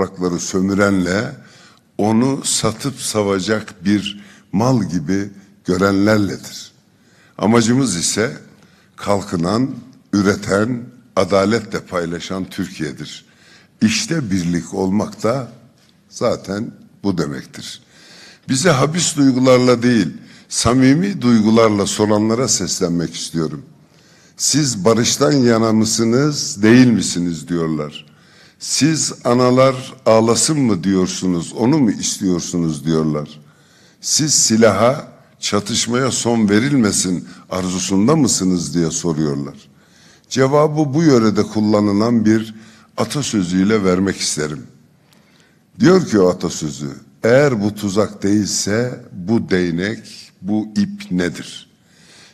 toprakları sömürenle onu satıp savacak bir mal gibi görenlerledir. Amacımız ise kalkınan, üreten, adaletle paylaşan Türkiye'dir. İşte birlik olmak da zaten bu demektir. Bize habis duygularla değil, samimi duygularla soranlara seslenmek istiyorum. Siz barıştan yana mısınız, değil misiniz diyorlar. Siz analar ağlasın mı diyorsunuz, onu mu istiyorsunuz diyorlar. Siz silaha, çatışmaya son verilmesin arzusunda mısınız diye soruyorlar. Cevabı bu yörede kullanılan bir atasözüyle vermek isterim. Diyor ki o atasözü, eğer bu tuzak değilse bu değnek, bu ip nedir?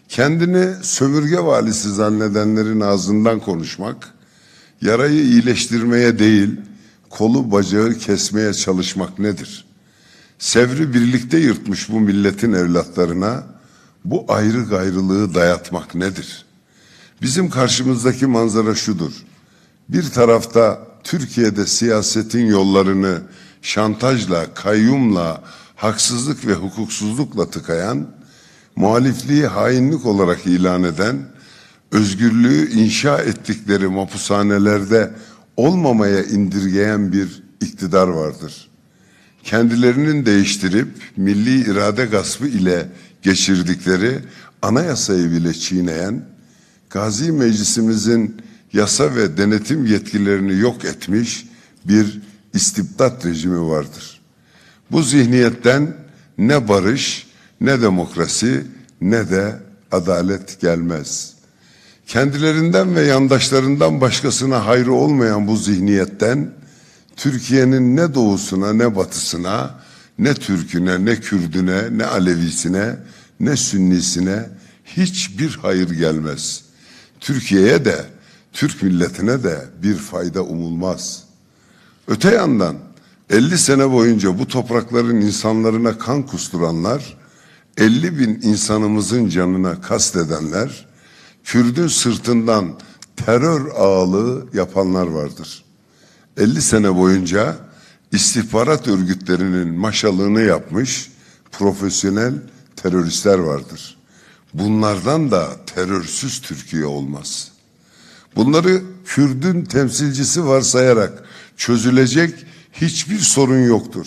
Kendini sömürge valisi zannedenlerin ağzından konuşmak, yarayı iyileştirmeye değil, kolu bacağı kesmeye çalışmak nedir? Sevri birlikte yırtmış bu milletin evlatlarına bu ayrı gayrılığı dayatmak nedir? Bizim karşımızdaki manzara şudur. Bir tarafta Türkiye'de siyasetin yollarını şantajla, kayyumla, haksızlık ve hukuksuzlukla tıkayan, muhalifliği hainlik olarak ilan eden, özgürlüğü inşa ettikleri mapushanelerde olmamaya indirgeyen bir iktidar vardır. Kendilerinin değiştirip milli irade gaspı ile geçirdikleri anayasayı bile çiğneyen, Gazi Meclisimizin yasa ve denetim yetkilerini yok etmiş bir istibdat rejimi vardır. Bu zihniyetten ne barış, ne demokrasi, ne de adalet gelmez. Kendilerinden ve yandaşlarından başkasına hayrı olmayan bu zihniyetten Türkiye'nin ne doğusuna ne batısına, ne Türküne, ne Kürdüne, ne Alevisine, ne Sünnisine hiçbir hayır gelmez. Türkiye'ye de, Türk milletine de bir fayda umulmaz. Öte yandan 50 sene boyunca bu toprakların insanlarına kan kusturanlar, 50 bin insanımızın canına kastedenler, Kürdün sırtından terör ağalığı yapanlar vardır. 50 sene boyunca istihbarat örgütlerinin maşalığını yapmış profesyonel teröristler vardır. Bunlardan da terörsüz Türkiye olmaz. Bunları Kürdün temsilcisi varsayarak çözülecek hiçbir sorun yoktur.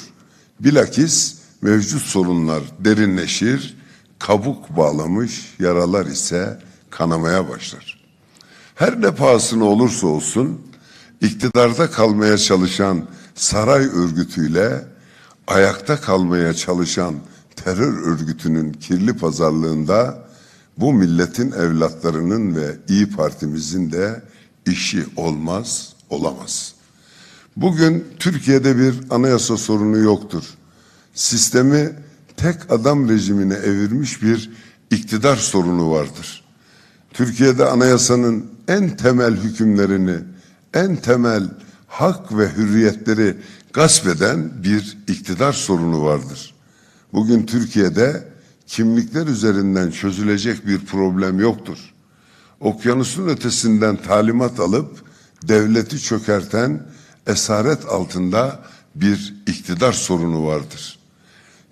Bilakis mevcut sorunlar derinleşir, kabuk bağlamış yaralar ise kanamaya başlar. Her ne pahasına olursa olsun iktidarda kalmaya çalışan saray örgütüyle ayakta kalmaya çalışan terör örgütünün kirli pazarlığında bu milletin evlatlarının ve İyi Partimizin de işi olmaz, olamaz. Bugün Türkiye'de bir anayasa sorunu yoktur. Sistemi tek adam rejimine evirmiş bir iktidar sorunu vardır. Türkiye'de anayasanın en temel hükümlerini, en temel hak ve hürriyetleri gasp eden bir iktidar sorunu vardır. Bugün Türkiye'de kimlikler üzerinden çözülecek bir problem yoktur. Okyanusun ötesinden talimat alıp devleti çökerten esaret altında bir iktidar sorunu vardır.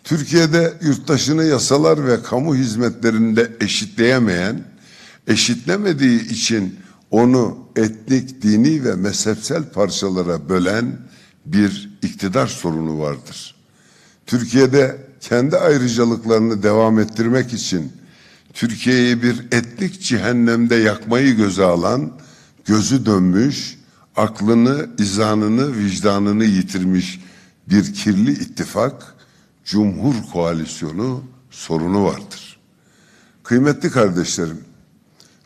Türkiye'de yurttaşını yasalar ve kamu hizmetlerinde eşitleyemeyen, eşitlemediği için onu etnik, dini ve mezhepsel parçalara bölen bir iktidar sorunu vardır. Türkiye'de kendi ayrıcalıklarını devam ettirmek için Türkiye'yi bir etnik cehennemde yakmayı göze alan, gözü dönmüş, aklını, izanını, vicdanını yitirmiş bir kirli ittifak, Cumhur Koalisyonu sorunu vardır. Kıymetli kardeşlerim,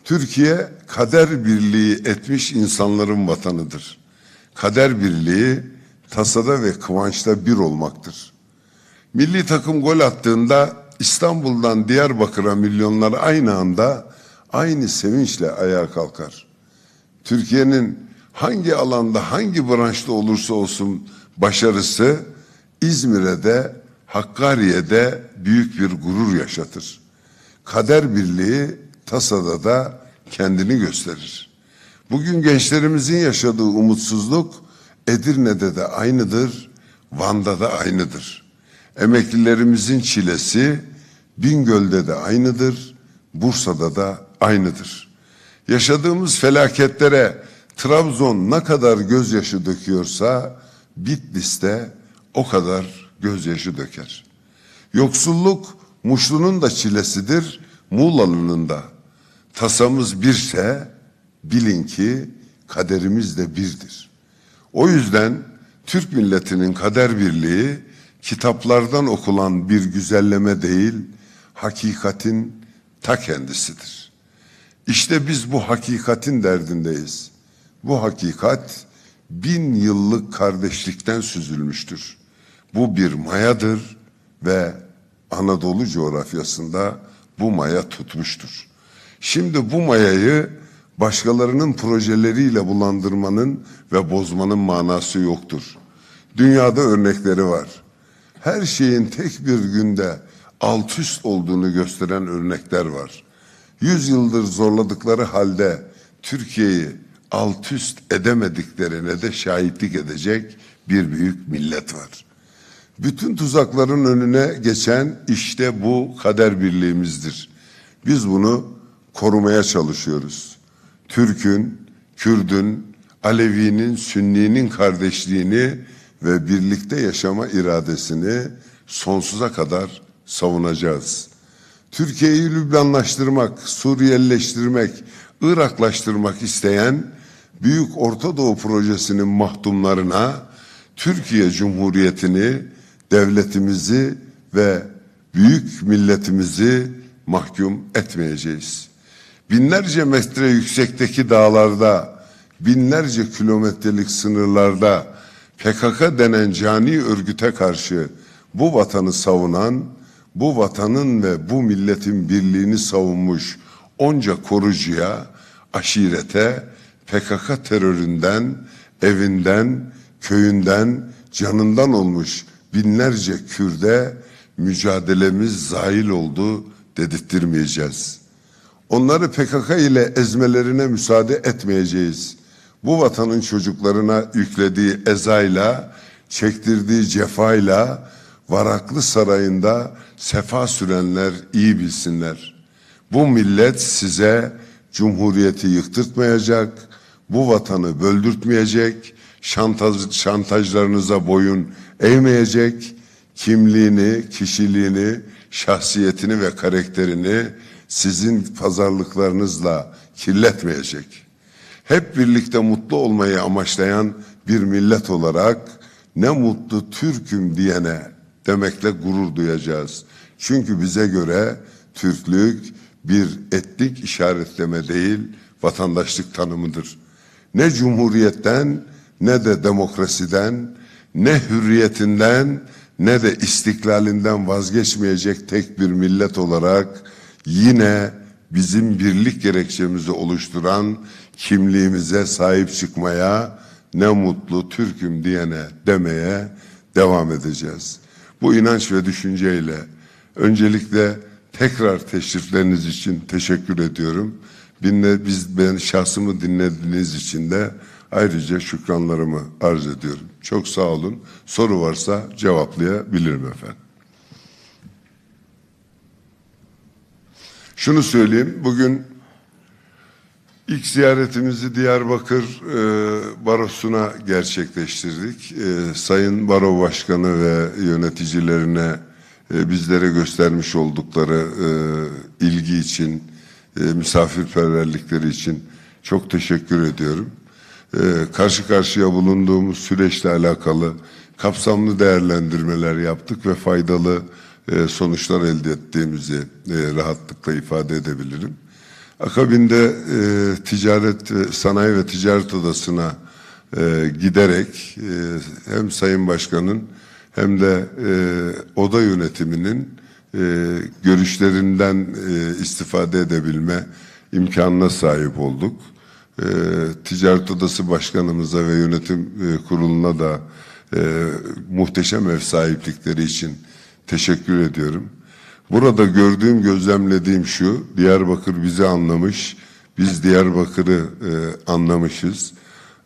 Türkiye kader birliği etmiş insanların vatanıdır. Kader birliği tasada ve kıvançta bir olmaktır. Milli takım gol attığında İstanbul'dan Diyarbakır'a milyonlar aynı anda aynı sevinçle ayağa kalkar. Türkiye'nin hangi alanda hangi branşta olursa olsun başarısı İzmir'e de Hakkari'ye büyük bir gurur yaşatır. Kader birliği tasada da kendini gösterir. Bugün gençlerimizin yaşadığı umutsuzluk Edirne'de de aynıdır, Van'da da aynıdır. Emeklilerimizin çilesi Bingöl'de de aynıdır, Bursa'da da aynıdır. Yaşadığımız felaketlere Trabzon ne kadar gözyaşı döküyorsa Bitlis'te o kadar gözyaşı döker. Yoksulluk Muşlu'nun da çilesidir, Muğlalı'nın da. Tasamız birse bilin ki kaderimiz de birdir. O yüzden Türk milletinin kader birliği kitaplardan okulan bir güzelleme değil, hakikatin ta kendisidir. İşte biz bu hakikatin derdindeyiz. Bu hakikat bin yıllık kardeşlikten süzülmüştür. Bu bir mayadır ve Anadolu coğrafyasında bu maya tutmuştur. Şimdi bu mayayı başkalarının projeleriyle bulandırmanın ve bozmanın manası yoktur. Dünyada örnekleri var. Her şeyin tek bir günde alt üst olduğunu gösteren örnekler var. Yüz yıldır zorladıkları halde Türkiye'yi alt üst edemediklerine de şahitlik edecek bir büyük millet var. Bütün tuzakların önüne geçen işte bu kader birliğimizdir. Biz bunu korumaya çalışıyoruz. Türk'ün, Kürd'ün, Alevi'nin, Sünni'nin kardeşliğini ve birlikte yaşama iradesini sonsuza kadar savunacağız. Türkiye'yi Lübnanlaştırmak, Suriyelileştirmek, Iraklaştırmak isteyen Büyük Orta Doğu Projesi'nin mahdumlarına Türkiye Cumhuriyeti'ni, devletimizi ve büyük milletimizi mahkum etmeyeceğiz. Binlerce metre yüksekteki dağlarda, binlerce kilometrelik sınırlarda PKK denen cani örgüte karşı bu vatanı savunan, bu vatanın ve bu milletin birliğini savunmuş onca korucuya, aşirete, PKK teröründen, evinden, köyünden, canından olmuş binlerce Kürde mücadelemiz zail oldu dedirttirmeyeceğiz. Onları PKK ile ezmelerine müsaade etmeyeceğiz. Bu vatanın çocuklarına yüklediği ezayla, çektirdiği cefayla, Varaklı Sarayı'nda sefa sürenler iyi bilsinler. Bu millet size cumhuriyeti yıktırtmayacak, bu vatanı böldürtmeyecek, şantaj, şantajlarınıza boyun eğmeyecek, kimliğini, kişiliğini, şahsiyetini ve karakterini sizin pazarlıklarınızla kirletmeyecek. Hep birlikte mutlu olmayı amaçlayan bir millet olarak ne mutlu Türk'üm diyene demekle gurur duyacağız. Çünkü bize göre Türklük bir etnik işaretleme değil, vatandaşlık tanımıdır. Ne cumhuriyetten ne de demokrasiden, ne hürriyetinden ne de istiklalinden vazgeçmeyecek tek bir millet olarak yine bizim birlik gerekçemizi oluşturan kimliğimize sahip çıkmaya ne mutlu Türk'üm diyene demeye devam edeceğiz. Bu inanç ve düşünceyle öncelikle tekrar teşrifleriniz için teşekkür ediyorum. Biz ben şahsımı dinlediğiniz için de ayrıca şükranlarımı arz ediyorum. Çok sağ olun. Soru varsa cevaplayabilirim efendim. Şunu söyleyeyim. Bugün ilk ziyaretimizi Diyarbakır e, Barosu'na gerçekleştirdik. E, Sayın Baro Başkanı ve yöneticilerine e, bizlere göstermiş oldukları e, ilgi için, e, misafirperverlikleri için çok teşekkür ediyorum. E, karşı karşıya bulunduğumuz süreçle alakalı kapsamlı değerlendirmeler yaptık ve faydalı e, sonuçlar elde ettiğimizi e, rahatlıkla ifade edebilirim. Akabinde e, ticaret, e, sanayi ve ticaret odasına e, giderek e, hem Sayın Başkan'ın hem de e, oda yönetiminin e, görüşlerinden e, istifade edebilme imkanına sahip olduk. E, Ticaret Odası Başkanımıza ve yönetim e, kuruluna da e, muhteşem ev sahiplikleri için teşekkür ediyorum. Burada gördüğüm, gözlemlediğim şu, Diyarbakır bizi anlamış, biz Diyarbakır'ı e, anlamışız.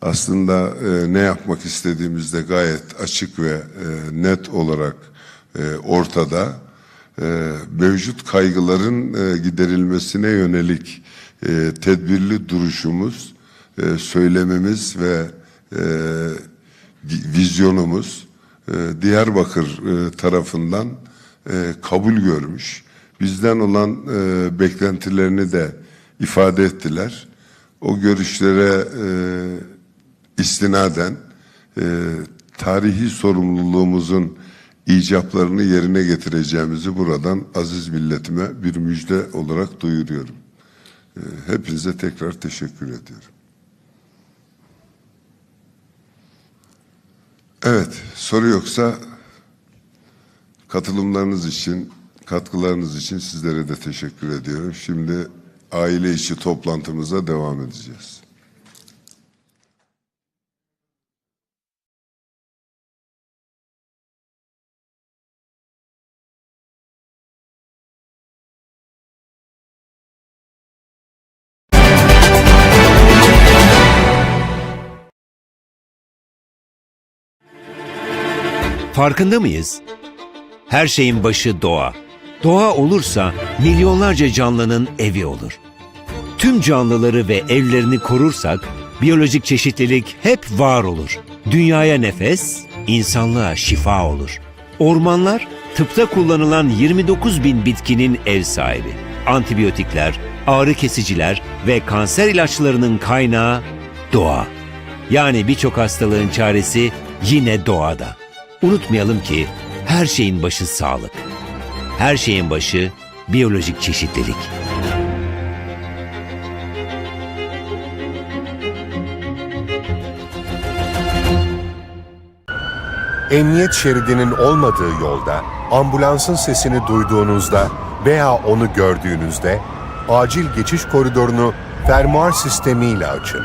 aslında e, ne yapmak istediğimizde gayet açık ve e, net olarak e, ortada. E, mevcut kaygıların e, giderilmesine yönelik e, tedbirli duruşumuz, e, söylememiz ve e, vizyonumuz e, Diyarbakır e, tarafından e, kabul görmüş. Bizden olan e, beklentilerini de ifade ettiler. O görüşlere e, istinaden e, tarihi sorumluluğumuzun icaplarını yerine getireceğimizi buradan aziz milletime bir müjde olarak duyuruyorum. Hepinize tekrar teşekkür ediyorum. Evet, soru yoksa katılımlarınız için, katkılarınız için sizlere de teşekkür ediyorum. Şimdi aile içi toplantımıza devam edeceğiz. Farkında mıyız? Her şeyin başı doğa. Doğa olursa milyonlarca canlının evi olur. Tüm canlıları ve evlerini korursak biyolojik çeşitlilik hep var olur. Dünyaya nefes, insanlığa şifa olur. Ormanlar tıpta kullanılan 29 bin bitkinin ev sahibi. Antibiyotikler, ağrı kesiciler ve kanser ilaçlarının kaynağı doğa. Yani birçok hastalığın çaresi yine doğada. Unutmayalım ki her şeyin başı sağlık. Her şeyin başı biyolojik çeşitlilik. Emniyet şeridinin olmadığı yolda ambulansın sesini duyduğunuzda veya onu gördüğünüzde acil geçiş koridorunu fermuar sistemiyle açın.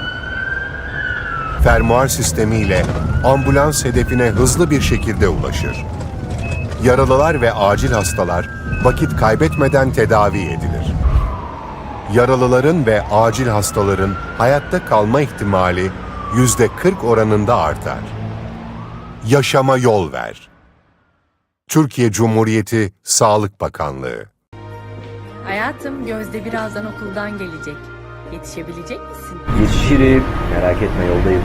Fermuar sistemiyle ambulans hedefine hızlı bir şekilde ulaşır. Yaralılar ve acil hastalar vakit kaybetmeden tedavi edilir. Yaralıların ve acil hastaların hayatta kalma ihtimali yüzde 40 oranında artar. Yaşama yol ver. Türkiye Cumhuriyeti Sağlık Bakanlığı Hayatım Gözde birazdan okuldan gelecek. Yetişebilecek misin? Yetişirim. Merak etme yoldayım.